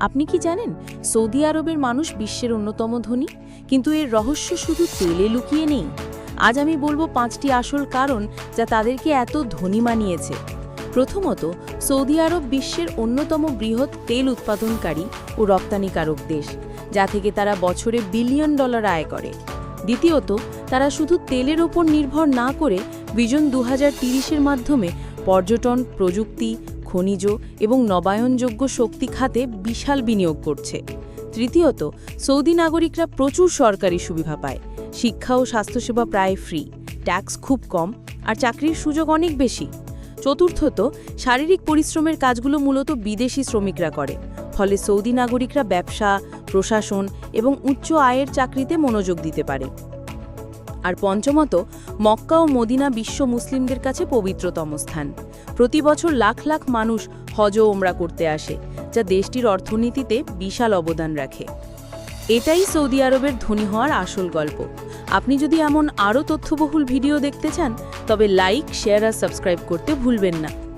আপনি কি জানেন, সৌদি আরবের মানুষ বিশ্বের অন্যতম ধনী? কিন্তু এর রহস্য শুধু তেলে লুকিয়ে নেই। আজ আমি বলব পাঁচটি আসল কারণ যা তাদেরকে এত ধনী মানিয়েছে। প্রথমত, সৌদি আরব বিশ্বের অন্যতম বৃহৎ তেল উৎপাদনকারী ও রপ্তানিকারক দেশ, যা থেকে তারা বছরে বিলিয়ন ডলার আয় করে। দ্বিতীয়ত, তারা শুধু তেলের ওপর নির্ভর না করে ভিজন দু হাজার মাধ্যমে পর্যটন, প্রযুক্তি খনিজ এবং নবায়নযোগ্য শক্তি খাতে বিশাল বিনিয়োগ করছে। তৃতীয়ত, সৌদি নাগরিকরা প্রচুর সরকারি সুবিধা পায়। শিক্ষা ও স্বাস্থ্যসেবা প্রায় ফ্রি, ট্যাক্স খুব কম, আর চাকরির সুযোগ অনেক বেশি। চতুর্থত, শারীরিক পরিশ্রমের কাজগুলো মূলত বিদেশি শ্রমিকরা করে। ফলে সৌদি নাগরিকরা ব্যবসা, প্রশাসন এবং উচ্চ আয়ের চাকরিতে মনোযোগ দিতে পারে। আর পঞ্চমত, মক্কা ও মদিনা বিশ্ব মুসলিমদের কাছে পবিত্রতম স্থান। প্রতি বছর লাখ লাখ মানুষ হজ ওমরা করতে আসে, যা দেশটির অর্থনীতিতে বিশাল অবদান রাখে। এটাই সৌদি আরবের ধনী হওয়ার আসল গল্প। আপনি যদি এমন আরও তথ্যবহুল ভিডিও দেখতে চান, তবে লাইক, শেয়ার আর সাবস্ক্রাইব করতে ভুলবেন না।